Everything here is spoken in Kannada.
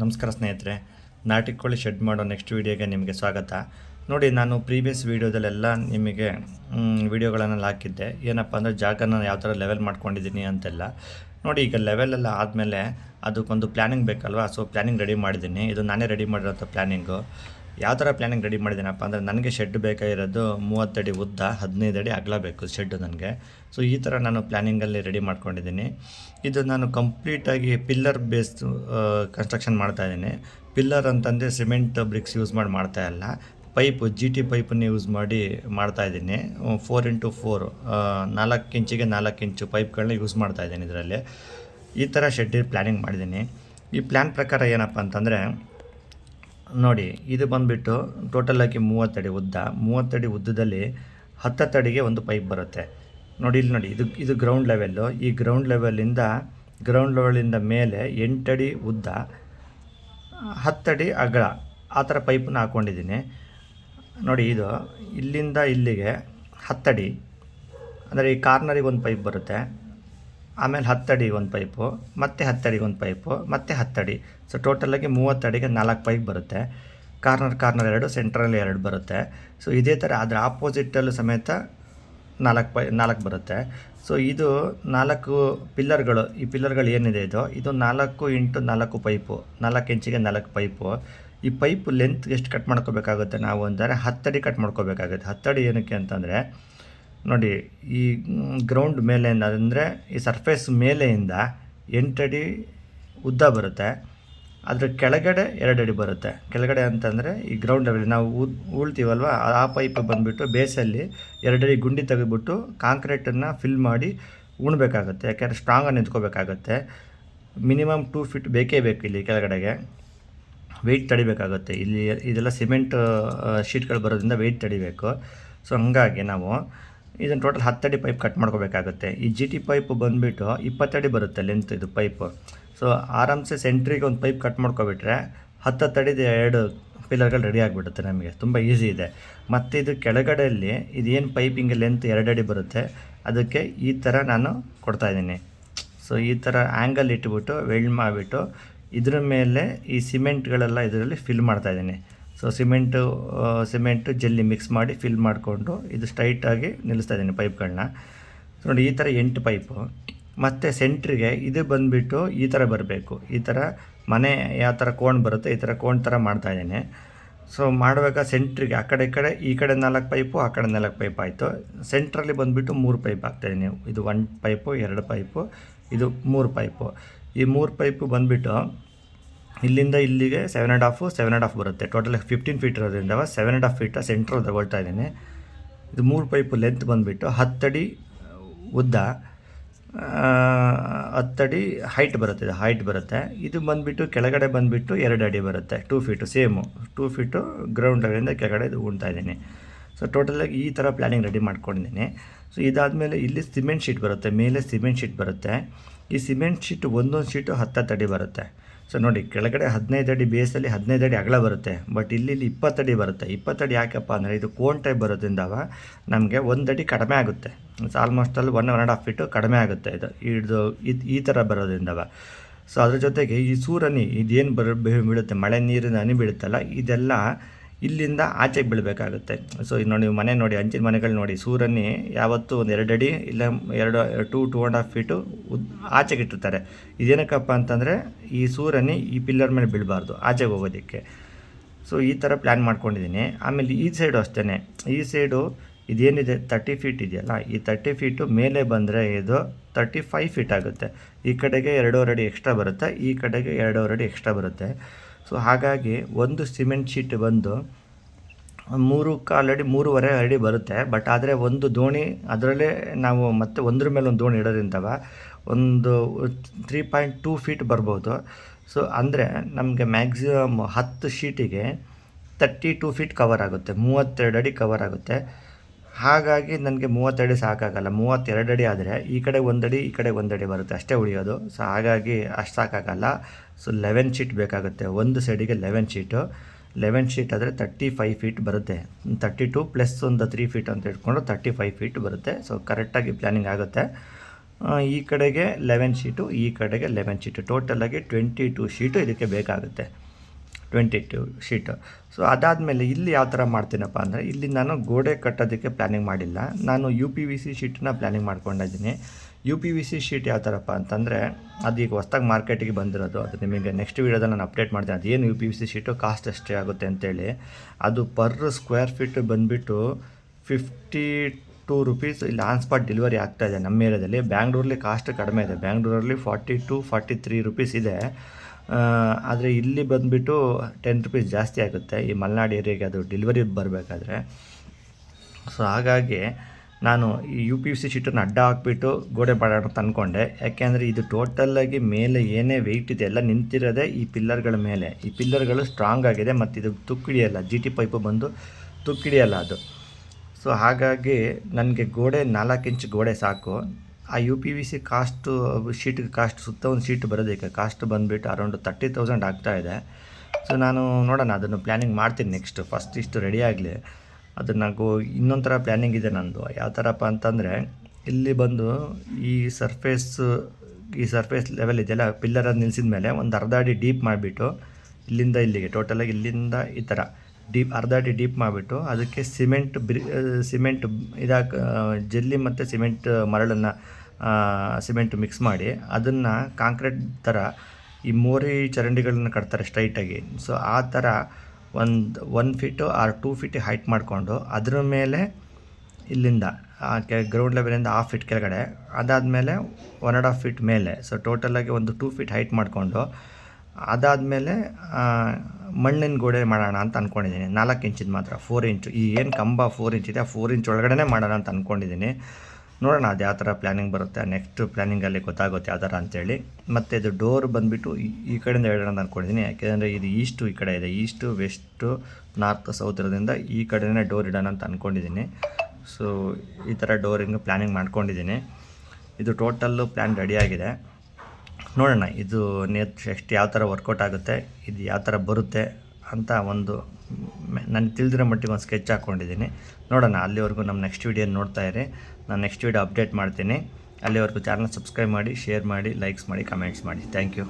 ನಮಸ್ಕಾರ ಸ್ನೇಹಿತರೆ, ನಾಟಿ ಕೋಳಿ ಶೆಡ್ ಮಾಡೋ ನೆಕ್ಸ್ಟ್ ವೀಡಿಯೋಗೆ ನಿಮಗೆ ಸ್ವಾಗತ. ನೋಡಿ, ನಾನು ಪ್ರೀವಿಯಸ್ ವೀಡಿಯೋದಲ್ಲೆಲ್ಲ ನಿಮಗೆ ವೀಡಿಯೋಗಳನ್ನು ಹಾಕಿದ್ದೆ. ಏನಪ್ಪ ಅಂದರೆ ಜಾಗನ ಯಾವ ಥರ ಲೆವೆಲ್ ಮಾಡ್ಕೊಂಡಿದ್ದೀನಿ ಅಂತೆಲ್ಲ. ನೋಡಿ, ಈಗ ಲೆವೆಲೆಲ್ಲ ಆದಮೇಲೆ ಅದಕ್ಕೊಂದು ಪ್ಲ್ಯಾನಿಂಗ್ ಬೇಕಲ್ವಾ? ಸೊ ಪ್ಲ್ಯಾನಿಂಗ್ ರೆಡಿ ಮಾಡಿದ್ದೀನಿ. ಇದು ನಾನೇ ರೆಡಿ ಮಾಡಿರೋಂಥ ಪ್ಲ್ಯಾನಿಂಗು ಯಾವ ಥರ ಪ್ಲ್ಯಾನಿಂಗ್ ರೆಡಿ ಮಾಡಿದ್ದೀನಪ್ಪ ಅಂದರೆ ನನಗೆ ಶೆಡ್ ಬೇಕಾಗಿರೋದು ಮೂವತ್ತಡಿ ಉದ್ದ, ಹದಿನೈದು ಅಡಿ ಅಗಲ ಬೇಕು ಶೆಡ್ಡು ನನಗೆ. ಸೊ ಈ ಥರ ನಾನು ಪ್ಲ್ಯಾನಿಂಗಲ್ಲಿ ರೆಡಿ ಮಾಡ್ಕೊಂಡಿದ್ದೀನಿ. ಇದು ನಾನು ಕಂಪ್ಲೀಟಾಗಿ ಪಿಲ್ಲರ್ ಬೇಸ್ಡ್ ಕನ್ಸ್ಟ್ರಕ್ಷನ್ ಮಾಡ್ತಾ ಇದ್ದೀನಿ. ಪಿಲ್ಲರ್ ಅಂತಂದರೆ ಸಿಮೆಂಟ್ ಬ್ರಿಕ್ಸ್ ಯೂಸ್ ಮಾಡಿ ಮಾಡ್ತಾ ಇಲ್ಲ. ಪೈಪು ಜಿ ಟಿ ಪೈಪನ್ನು ಯೂಸ್ ಮಾಡಿ ಮಾಡ್ತಾ ಇದ್ದೀನಿ. ಫೋರ್ ಇಂಟು ಫೋರ್ ನಾಲ್ಕು ಇಂಚಿಗೆ ನಾಲ್ಕು ಇಂಚು ಪೈಪ್ಗಳನ್ನ ಯೂಸ್ ಮಾಡ್ತಾ ಇದ್ದೀನಿ ಇದರಲ್ಲಿ. ಈ ಥರ ಶೆಡ್ಡಿ ಪ್ಲ್ಯಾನಿಂಗ್ ಮಾಡಿದ್ದೀನಿ. ಈ ಪ್ಲ್ಯಾನ್ ಪ್ರಕಾರ ಏನಪ್ಪ ಅಂತಂದರೆ ನೋಡಿ, ಇದು ಬಂದುಬಿಟ್ಟು ಟೋಟಲಾಗಿ ಮೂವತ್ತಡಿ ಉದ್ದ. ಮೂವತ್ತಡಿ ಉದ್ದದಲ್ಲಿ ಹತ್ತತ್ತಡಿಗೆ ಒಂದು ಪೈಪ್ ಬರುತ್ತೆ. ನೋಡಿ, ಇಲ್ಲಿ ನೋಡಿ, ಇದು ಇದು ಗ್ರೌಂಡ್ ಲೆವೆಲ್ಲು ಈ ಗ್ರೌಂಡ್ ಲೆವೆಲಿಂದ ಗ್ರೌಂಡ್ ಲೆವೆಲಿಂದ ಮೇಲೆ ಎಂಟಡಿ ಉದ್ದ ಹತ್ತಡಿ ಅಗಲ ಆ ಥರ ಪೈಪನ್ನ ಹಾಕ್ಕೊಂಡಿದ್ದೀನಿ ನೋಡಿ, ಇದು ಇಲ್ಲಿಂದ ಇಲ್ಲಿಗೆ ಹತ್ತಡಿ ಅಂದರೆ ಈ ಕಾರ್ನರಿಗೆ ಒಂದು ಪೈಪ್ ಬರುತ್ತೆ. ಆಮೇಲೆ ಹತ್ತಡಿ ಒಂದು ಪೈಪು, ಮತ್ತೆ ಹತ್ತಡಿಗೆ ಒಂದು ಪೈಪು, ಮತ್ತೆ ಹತ್ತಡಿ. ಸೊ ಟೋಟಲಾಗಿ ಮೂವತ್ತಡಿಗೆ ನಾಲ್ಕು ಪೈಪ್ ಬರುತ್ತೆ. ಕಾರ್ನರ್ ಕಾರ್ನರ್ ಎರಡು ಸೆಂಟ್ರಲ್ಲಿ ಎರಡು ಬರುತ್ತೆ. ಸೊ ಇದೇ ಥರ ಅದರ ಆಪೋಸಿಟಲ್ಲೂ ಸಮೇತ ನಾಲ್ಕು ಪೈ ನಾಲ್ಕು ಬರುತ್ತೆ. ಸೊ ಇದು ನಾಲ್ಕು ಪಿಲ್ಲರ್ಗಳು, ಈ ಪಿಲ್ಲರ್ಗಳು ಏನಿದೆ ಇದು? ಇದು ನಾಲ್ಕು ಇಂಟು ನಾಲ್ಕು ಪೈಪು ನಾಲ್ಕು ಇಂಚಿಗೆ ನಾಲ್ಕು ಪೈಪು ಈ ಪೈಪ್ ಲೆಂತ್ ಎಷ್ಟು ಕಟ್ ಮಾಡ್ಕೋಬೇಕಾಗುತ್ತೆ ನಾವು ಅಂದರೆ ಹತ್ತಡಿ ಕಟ್ ಮಾಡ್ಕೋಬೇಕಾಗುತ್ತೆ. ಹತ್ತಡಿ ಏನಕ್ಕೆ ಅಂತಂದರೆ ನೋಡಿ, ಈ ಗ್ರೌಂಡ್ ಮೇಲೆಯಿಂದ ಅಂದರೆ ಈ ಸರ್ಫೇಸ್ ಮೇಲೆಯಿಂದ ಎಂಟಡಿ ಉದ್ದ ಬರುತ್ತೆ. ಅದರ ಕೆಳಗಡೆ ಎರಡಡಿ ಬರುತ್ತೆ. ಕೆಳಗಡೆ ಅಂತಂದರೆ, ಈ ಗ್ರೌಂಡ್ ಲೆವೆಲ್ ನಾವು ಉಳ್ತೀವಲ್ವ? ಆ ಪೈಪ್ ಬಂದುಬಿಟ್ಟು ಬೇಸಲ್ಲಿ ಎರಡಡಿ ಗುಂಡಿ ತೆಗೆದ್ಬಿಟ್ಟು ಕಾಂಕ್ರೀಟನ್ನು ಫಿಲ್ ಮಾಡಿ ಉಣ್ಬೇಕಾಗುತ್ತೆ. ಯಾಕೆಂದರೆ ಸ್ಟ್ರಾಂಗಾಗಿ ನಿಂತ್ಕೋಬೇಕಾಗತ್ತೆ. ಮಿನಿಮಮ್ ಟೂ ಫೀಟ್ ಬೇಕೇ ಬೇಕು ಇಲ್ಲಿ ಕೆಳಗಡೆಗೆ. ವೆಯ್ಟ್ ತಡಿಬೇಕಾಗುತ್ತೆ. ಇಲ್ಲಿ ಇದೆಲ್ಲ ಸಿಮೆಂಟ್ ಶೀಟ್ಗಳು ಬರೋದ್ರಿಂದ ವೆಯ್ಟ್ ತಡಿಬೇಕು. ಸೊ ಹಂಗಾಗಿ ನಾವು ಇದನ್ನು ಟೋಟಲ್ ಹತ್ತಡಿ ಪೈಪ್ ಕಟ್ ಮಾಡ್ಕೋಬೇಕಾಗುತ್ತೆ. ಈ ಜಿ ಟಿ ಪೈಪ್ ಬಂದುಬಿಟ್ಟು ಇಪ್ಪತ್ತಡಿ ಬರುತ್ತೆ ಲೆಂತ್ ಇದು ಪೈಪ್ ಸೊ ಆರಾಮ್ಸೆ ಸೆಂಟ್ರಿಗೆ ಒಂದು ಪೈಪ್ ಕಟ್ ಮಾಡ್ಕೊಬಿಟ್ರೆ ಹತ್ತತ್ತಡಿದು ಎರಡು ಪಿಲ್ಲರ್ಗಳು ರೆಡಿ ಆಗಿಬಿಡುತ್ತೆ ನಮಗೆ. ತುಂಬ ಈಸಿ ಇದೆ. ಮತ್ತು ಇದು ಕೆಳಗಡೆಯಲ್ಲಿ ಇದೇನು ಪೈಪಿಂಗ್ ಲೆಂತ್ ಎರಡಡಿ ಬರುತ್ತೆ, ಅದಕ್ಕೆ ಈ ಥರ ನಾನು ಕೊಡ್ತಾಯಿದ್ದೀನಿ ಸೊ ಈ ಥರ ಆ್ಯಂಗಲ್ ಇಟ್ಬಿಟ್ಟು ವೆಲ್ಡ್ ಮಾಡಿಬಿಟ್ಟು ಇದ್ರ ಮೇಲೆ ಈ ಸಿಮೆಂಟ್ಗಳೆಲ್ಲ ಇದರಲ್ಲಿ ಫಿಲ್ ಮಾಡ್ತಾಯಿದ್ದೀನಿ ಸೊ ಸಿಮೆಂಟು ಸಿಮೆಂಟು ಜಲ್ಲಿ ಮಿಕ್ಸ್ ಮಾಡಿ ಫಿಲ್ ಮಾಡಿಕೊಂಡು ಇದು ಸ್ಟ್ರೈಟಾಗಿ ನಿಲ್ಲಿಸ್ತಾ ಇದ್ದೀನಿ ಪೈಪ್ಗಳನ್ನ ನೋಡಿ ಈ ಥರ ಎಂಟು ಪೈಪು ಮತ್ತು ಸೆಂಟ್ರಿಗೆ ಇದು ಬಂದುಬಿಟ್ಟು ಈ ಥರ ಬರಬೇಕು. ಈ ಥರ ಮನೆ ಯಾವ ಥರ ಕೋಣ್ ಬರುತ್ತೆ, ಈ ಥರ ಕೋಣ್ ಥರ ಮಾಡ್ತಾಯಿದ್ದೀನಿ ಸೊ ಮಾಡುವಾಗ ಸೆಂಟ್ರಿಗೆ ಆ ಕಡೆ ಈ ಕಡೆ ಈ ಕಡೆ ನಾಲ್ಕು ಪೈಪು ಆ ಕಡೆ ನಾಲ್ಕು ಪೈಪ್ ಆಯಿತು. ಸೆಂಟ್ರಲ್ಲಿ ಬಂದುಬಿಟ್ಟು ಮೂರು ಪೈಪ್ ಹಾಕ್ತಾಯಿದ್ದೀನಿ ಇದು ಒನ್ ಪೈಪು ಎರಡು ಪೈಪು ಇದು ಮೂರು ಪೈಪು ಈ ಮೂರು ಪೈಪು ಬಂದುಬಿಟ್ಟು ಇಲ್ಲಿಂದ ಇಲ್ಲಿಗೆ seven and half seven and half ಬರುತ್ತೆ. ಟೋಟಲ್ ಫಿಫ್ಟೀನ್ ಫೀಟ್ ಇರೋದ್ರಿಂದ ಸೆವೆನ್ ಆ್ಯಂಡ್ ಹಾಫ್ ಫೀಟ ಸೆಂಟ್ರಲ್ಲಿ ತಗೊಳ್ತಾ ಇದ್ದೀನಿ. ಇದು ಮೂರು ಪೈಪು ಲೆಂತ್ ಬಂದುಬಿಟ್ಟು ಹತ್ತಡಿ ಉದ್ದ ಹತ್ತಡಿ ಹೈಟ್ ಬರುತ್ತೆ. ಇದು ಹೈಟ್ ಬರುತ್ತೆ. ಇದು ಬಂದುಬಿಟ್ಟು ಕೆಳಗಡೆ ಬಂದುಬಿಟ್ಟು ಎರಡು ಅಡಿ ಬರುತ್ತೆ. Two feet same two feet ground ಲೆವೆಲಿಂದ ಕೆಳಗಡೆ ಇದು ಉಣ್ತಾ ಇದ್ದೀನಿ. ಸೊ ಟೋಟಲಾಗಿ ಈ ಥರ ಪ್ಲ್ಯಾನಿಂಗ್ ರೆಡಿ ಮಾಡ್ಕೊಂಡಿದ್ದೀನಿ. ಸೊ ಇದಾದಮೇಲೆ ಇಲ್ಲಿ ಸಿಮೆಂಟ್ ಶೀಟ್ ಬರುತ್ತೆ. ಮೇಲೆ ಸಿಮೆಂಟ್ ಶೀಟ್ ಬರುತ್ತೆ. ಈ ಸಿಮೆಂಟ್ ಶೀಟ್ ಒಂದೊಂದು ಶೀಟು ಅಡಿ ಬರುತ್ತೆ. ಸೊ ನೋಡಿ, ಕೆಳಗಡೆ ಹದಿನೈದು ಅಡಿ ಬೇಸಲ್ಲಿ ಹದಿನೈದು ಅಡಿ ಅಗಲ ಬರುತ್ತೆ. ಬಟ್ ಇಲ್ಲಿ ಇಲ್ಲಿ ಇಪ್ಪತ್ತಡಿ ಬರುತ್ತೆ. ಇಪ್ಪತ್ತಡಿ ಯಾಕಪ್ಪ ಅಂದರೆ ಇದು ಕೋನ್ ಟೈಪ್ ಬರೋದ್ರಿಂದ ನಮಗೆ ಒಂದು ಅಡಿ ಕಡಿಮೆ ಆಗುತ್ತೆ. ಆಲ್ಮೋಸ್ಟ್ ಅಲ್ಲಿ one one and half feet ಕಡಿಮೆ ಆಗುತ್ತೆ ಇದು. ಇದು ಇದು, ಈ ಥರ ಬರೋದ್ರಿಂದ ಸೊ ಅದ್ರ ಜೊತೆಗೆ ಈ ಸೂರನಿ ಇದೇನು ಬರ ಬೀಳುತ್ತೆ? ಮಳೆ, ನೀರಿನ ಹನಿ ಬೀಳುತ್ತಲ್ಲ? ಇದೆಲ್ಲ ಇಲ್ಲಿಂದ ಆಚೆಗೆ ಬೀಳಬೇಕಾಗುತ್ತೆ. ಸೊ ಇದು ನೋಡಿ, ಮನೆ ನೋಡಿ, ಅಂಚಿನ ಮನೆಗಳು ನೋಡಿ. ಸೂರನ್ನೇ ಯಾವತ್ತೂ ಒಂದು ಎರಡು ಅಡಿ ಇಲ್ಲ, ಎರಡು two two and half feet ಉದ್, ಆಚೆಗೆ ಇಟ್ಟಿರ್ತಾರೆ. ಇದೇನಕ್ಕಪ್ಪ ಅಂತಂದರೆ, ಈ ಸೂರನ್ನಿ ಈ ಪಿಲ್ಲರ್ ಮೇಲೆ ಬೀಳಬಾರ್ದು, ಆಚೆಗೆ ಹೋಗೋದಕ್ಕೆ. ಸೊ ಈ ಥರ ಪ್ಲ್ಯಾನ್ ಮಾಡ್ಕೊಂಡಿದ್ದೀನಿ. ಆಮೇಲೆ ಈ ಸೈಡು ಅಷ್ಟೇ ಈ ಸೈಡು ಇದೇನಿದೆ ತರ್ಟಿ ಫೀಟ್ ಇದೆಯಲ್ಲ, ಈ ತರ್ಟಿ ಫೀಟು ಮೇಲೆ ಬಂದರೆ ಇದು ತರ್ಟಿ ಫೈವ್ ಫೀಟ್ ಆಗುತ್ತೆ. ಈ ಕಡೆಗೆ ಎರಡೂವರೆ ಅಡಿ ಎಕ್ಸ್ಟ್ರಾ ಬರುತ್ತೆ, ಈ ಕಡೆಗೆ ಎರಡೂವರೆ ಅಡಿ ಎಕ್ಸ್ಟ್ರಾ ಬರುತ್ತೆ. ಸೊ ಹಾಗಾಗಿ ಒಂದು ಸಿಮೆಂಟ್ ಶೀಟ್ ಬಂದು ಮೂರು ಆಲ್ರೆಡಿ ಮೂರುವರೆ ಅಡಿ ಬರುತ್ತೆ. ಬಟ್ ಆದರೆ ಒಂದು ದೋಣಿ, ಅದರಲ್ಲೇ ನಾವು ಮತ್ತೆ ಒಂದ್ರ ಮೇಲೆ ಒಂದು ದೋಣಿ ಇಡೋದ್ರಿಂದವ ಒಂದು ತ್ರೀ ಪಾಯಿಂಟ್ ಟೂ ಫೀಟ್ ಬರ್ಬೋದು. ಸೊ ಅಂದರೆ ನಮಗೆ ಮ್ಯಾಕ್ಸಿಮಮ್ ಹತ್ತು ಶೀಟಿಗೆ ತರ್ಟಿ ಟೂ ಫೀಟ್ ಕವರ್ ಆಗುತ್ತೆ. ಮೂವತ್ತೆರಡು ಅಡಿ ಕವರ್ ಆಗುತ್ತೆ. ಹಾಗಾಗಿ ನನಗೆ ಮೂವತ್ತಡಿ ಸಾಕಾಗಲ್ಲ. ಮೂವತ್ತೆರಡು ಅಡಿ ಆದರೆ ಈ ಕಡೆ ಒಂದಡಿ ಈ ಕಡೆ ಒಂದಡಿ ಬರುತ್ತೆ. ಅಷ್ಟೇ ಉಳಿಯೋದು. ಸೊ ಹಾಗಾಗಿ ಅಷ್ಟು ಸಾಕಾಗಲ್ಲ. ಸೊ ಲೆವೆನ್ ಶೀಟ್ ಬೇಕಾಗುತ್ತೆ. ಒಂದು ಸೈಡಿಗೆ ಲೆವೆನ್ ಶೀಟು. ಲೆವೆನ್ ಶೀಟ್ ಆದರೆ ತರ್ಟಿ ಫೈವ್ ಫೀಟ್ ಬರುತ್ತೆ. ತರ್ಟಿ ಟು ಪ್ಲಸ್ ಒಂದು ತ್ರೀ ಫೀಟ್ ಅಂತ ಇಟ್ಕೊಂಡು ತರ್ಟಿ ಫೈವ್ ಫೀಟ್ ಬರುತ್ತೆ. ಸೊ ಕರೆಕ್ಟಾಗಿ ಪ್ಲ್ಯಾನಿಂಗ್ ಆಗುತ್ತೆ. ಈ ಕಡೆಗೆ ಲೆವೆನ್ ಶೀಟು, ಈ ಕಡೆಗೆ ಲೆವೆನ್ ಶೀಟು. ಟೋಟಲಾಗಿ ಟ್ವೆಂಟಿ ಟು ಶೀಟು ಇದಕ್ಕೆ ಬೇಕಾಗುತ್ತೆ. Twenty two sheet. ಸೊ ಅದಾದಮೇಲೆ ಇಲ್ಲಿ ಯಾವ ಥರ ಮಾಡ್ತೀನಪ್ಪ ಅಂದರೆ, ಇಲ್ಲಿ ನಾನು ಗೋಡೆ ಕಟ್ಟೋದಕ್ಕೆ ಪ್ಲ್ಯಾನಿಂಗ್ ಮಾಡಿಲ್ಲ. ನಾನು ಯು ಪಿ ವಿ ಸಿ ಶೀಟನ್ನ ಪ್ಲ್ಯಾನಿಂಗ್ ಮಾಡ್ಕೊಂಡಿದ್ದೀನಿ U P V C sheet ಯಾವ ಥರಪ್ಪ ಅಂತಂದರೆ, ಅದು ಈಗ ಹೊಸ್ದಾಗಿ ಮಾರ್ಕೆಟಿಗೆ ಬಂದಿರೋದು. ಅದು ನಿಮಗೆ ನೆಕ್ಸ್ಟ್ ವೀಡಿಯೋದಲ್ಲಿ ನಾನು ಅಪ್ಡೇಟ್ ಮಾಡ್ತೀನಿ. ಅದೇನು U P V C sheet cost ಎಷ್ಟೇ ಆಗುತ್ತೆ ಅಂತೇಳಿ. ಅದು ಪರ್ ಸ್ಕ್ವೇರ್ ಫೀಟ್ ಬಂದುಬಿಟ್ಟು ಫಿಫ್ಟಿ ಟೂ ರುಪೀಸ್ ಇಲ್ಲಿ ಆನ್ ಸ್ಪಾಟ್ ಡೆಲಿವರಿ ಆಗ್ತಾ ಇದೆ ನಮ್ಮ ಏರಿಯಾದಲ್ಲಿ. ಬ್ಯಾಂಗ್ಳೂರಲ್ಲಿ ಕಾಸ್ಟ್ ಕಡಿಮೆ ಇದೆ. ಬ್ಯಾಂಗ್ಳೂರಲ್ಲಿ forty two forty three rupees ಇದೆ. ಆದರೆ ಇಲ್ಲಿ ಬಂದುಬಿಟ್ಟು ಟೆನ್ ರುಪೀಸ್ ಜಾಸ್ತಿ ಆಗುತ್ತೆ. ಈ ಮಲೆನಾಡು ಏರಿಯಾಗೆ ಅದು ಡೆಲಿವರಿ ಬರಬೇಕಾದ್ರೆ. ಸೊ ಹಾಗಾಗಿ ನಾನು ಈ ಯು ಪಿ ಯು ಸಿ ಶೀಟನ್ನು ಅಡ್ಡ ಹಾಕ್ಬಿಟ್ಟು ಗೋಡೆ ಮಾಡೋಣ ಅಂತ ಅಂದ್ಕೊಂಡೆ ಯಾಕೆಂದರೆ ಇದು ಟೋಟಲ್ಲಾಗಿ ಮೇಲೆ ಏನೇ ವೆಯ್ಟ್ ಇದೆ, ಎಲ್ಲ ನಿಂತಿರೋದೇ ಈ ಪಿಲ್ಲರ್ಗಳ ಮೇಲೆ. ಈ ಪಿಲ್ಲರ್ಗಳು ಸ್ಟ್ರಾಂಗ್ ಆಗಿದೆ ಮತ್ತು ಇದು ತುಕ್ಕಿಡಿಯಲ್ಲ ಜಿ ಟಿ ಪೈಪು ಬಂದು ತುಕ್ಕಿಡಿಯಲ್ಲ ಅದು. ಸೊ ಹಾಗಾಗಿ ನನಗೆ ಗೋಡೆ ನಾಲ್ಕು ಇಂಚ್ ಗೋಡೆ ಸಾಕು. ಆ U P V C cost ಶೀಟ್ಗೆ cost ಸುತ್ತ ಒಂದು ಶೀಟ್ ಬರೋದಕ್ಕೆ ಕಾಸ್ಟ್ ಬಂದುಬಿಟ್ಟು ಅರೌಂಡ್ ತರ್ಟಿ ತೌಸಂಡ್ ಇದೆ. ಸೊ ನಾನು ನೋಡೋಣ, ಅದನ್ನು ಪ್ಲ್ಯಾನಿಂಗ್ ಮಾಡ್ತೀನಿ ನೆಕ್ಸ್ಟ್ ಫಸ್ಟ್ ಇಷ್ಟು ರೆಡಿ ಆಗಲಿ. ಅದು ನನಗೂ ಇನ್ನೊಂದು ಥರ ಪ್ಲ್ಯಾನಿಂಗ್ ಇದೆ ನನ್ನದು ಯಾವ ಥರಪ್ಪ ಅಂತಂದರೆ, ಇಲ್ಲಿ ಬಂದು ಈ ಸರ್ಫೇಸ್ ಈ ಸರ್ಫೇಸ್ ಲೆವೆಲ್ ಇದೆಯಲ್ಲ ಪಿಲ್ಲರಲ್ಲಿ ನಿಲ್ಸಿದ ಮೇಲೆ ಒಂದು ಅರ್ಧ ಅಡಿ ಡೀಪ್ ಮಾಡಿಬಿಟ್ಟು ಇಲ್ಲಿಂದ ಇಲ್ಲಿಗೆ ಟೋಟಲಾಗಿ ಇಲ್ಲಿಂದ ಈ ಥರ ಡೀಪ್ ಅರ್ಧ ಅಡಿ ಡೀಪ್ ಮಾಡಿಬಿಟ್ಟು ಅದಕ್ಕೆ ಸಿಮೆಂಟ್ ಬ್ರಿ ಸಿಮೆಂಟ್ ಇದಾಕ ಜಲ್ಲಿ ಮತ್ತು ಸಿಮೆಂಟ್ ಮರಳನ್ನು ಸಿಮೆಂಟ್ ಮಿಕ್ಸ್ ಮಾಡಿ ಅದನ್ನು ಕಾಂಕ್ರೀಟ್ ಥರ ಈ ಮೋರಿ ಚರಂಡಿಗಳನ್ನ ಕಟ್ತಾರೆ ಸ್ಟ್ರೈಟಾಗಿ ಸೊ ಆ ಥರ ಒಂದು one feet or two feet height ಮಾಡಿಕೊಂಡು ಅದ್ರ ಮೇಲೆ ಇಲ್ಲಿಂದ ಕೆ ಗ್ರೌಂಡ್ ಲೆವೆಲಿಂದ ಹಾಫ್ ಫೀಟ್ ಕೆಳಗಡೆ ಅದಾದಮೇಲೆ ಒನ್ ಆ್ಯಂಡ್ ಹಾಫ್ ಫೀಟ್ ಮೇಲೆ. ಸೊ ಟೋಟಲಾಗಿ ಒಂದು ಟೂ ಫೀಟ್ ಹೈಟ್ ಮಾಡಿಕೊಂಡು ಅದಾದಮೇಲೆ ಮಣ್ಣಿನ ಗೋಡೆ ಮಾಡೋಣ ಅಂತ ಅಂದ್ಕೊಂಡಿದ್ದೀನಿ ನಾಲ್ಕು ಇಂಚಿದ್ದು ಮಾತ್ರ ಫೋರ್ ಇಂಚು ಈ ಏನು ಕಂಬ ಫೋರ್ ಇಂಚ್ ಇದೆ ಆ ಫೋರ್ ಇಂಚ್ ಒಳಗಡೆ ಮಾಡೋಣ ಅಂತ ಅಂದ್ಕೊಂಡಿದ್ದೀನಿ ನೋಡೋಣ ಅದು ಯಾವ ಥರ ಪ್ಲ್ಯಾನಿಂಗ್ ಬರುತ್ತೆ ನೆಕ್ಸ್ಟ್ ಪ್ಲ್ಯಾನಿಂಗಲ್ಲಿ ಗೊತ್ತಾಗುತ್ತೆ ಯಾವ ಥರ ಅಂತೇಳಿ. ಮತ್ತು ಇದು ಡೋರ್ ಬಂದುಬಿಟ್ಟು ಈ ಕಡೆಯಿಂದ ಹೇಳೋಣ ಅಂತ ಅಂದ್ಕೊಂಡಿದ್ದೀನಿ ಯಾಕೆಂದರೆ ಇದು ಈಸ್ಟು ಈ ಕಡೆ ಇದೆ ಈಸ್ಟು ವೆಸ್ಟು ನಾರ್ತ್ ಸೌತ್ ಇರೋದ್ರಿಂದ ಈ ಕಡೆನೇ ಡೋರ್ ಇಡೋಣ ಅಂತ ಅಂದ್ಕೊಂಡಿದ್ದೀನಿ ಸೊ ಈ ಥರ ಡೋರಿಂಗ್ ಪ್ಲ್ಯಾನಿಂಗ್ ಮಾಡ್ಕೊಂಡಿದ್ದೀನಿ. ಇದು ಟೋಟಲ್ಲು ಪ್ಲ್ಯಾನ್ ರೆಡಿಯಾಗಿದೆ ನೋಡೋಣ, ಇದು ನೆಕ್ಸ್ಟ್ ಯಾವ ಥರ ವರ್ಕೌಟ್ ಆಗುತ್ತೆ, ಇದು ಯಾವ ಥರ ಬರುತ್ತೆ ಅಂತ ಒಂದು ನನಗೆ ತಿಳಿದಿರೋ ಮಟ್ಟಿಗೆ ಒಂದು ಸ್ಕೆಚ್ ಹಾಕ್ಕೊಂಡಿದ್ದೀನಿ. ನೋಡೋಣ, ಅಲ್ಲಿವರೆಗೂ ನಮ್ಮ ನೆಕ್ಸ್ಟ್ ವೀಡಿಯೋ ನೋಡ್ತಾ ಇರಿ. ನಾನು ನೆಕ್ಸ್ಟ್ ವೀಡಿಯೋ ಅಪ್ಡೇಟ್ ಮಾಡ್ತೀನಿ. ಅಲ್ಲಿವರೆಗೂ ಚಾನಲ್ ಸಬ್ಸ್ಕ್ರೈಬ್ ಮಾಡಿ, ಶೇರ್ ಮಾಡಿ, ಲೈಕ್ಸ್ ಮಾಡಿ, ಕಮೆಂಟ್ಸ್ ಮಾಡಿ. Thank you.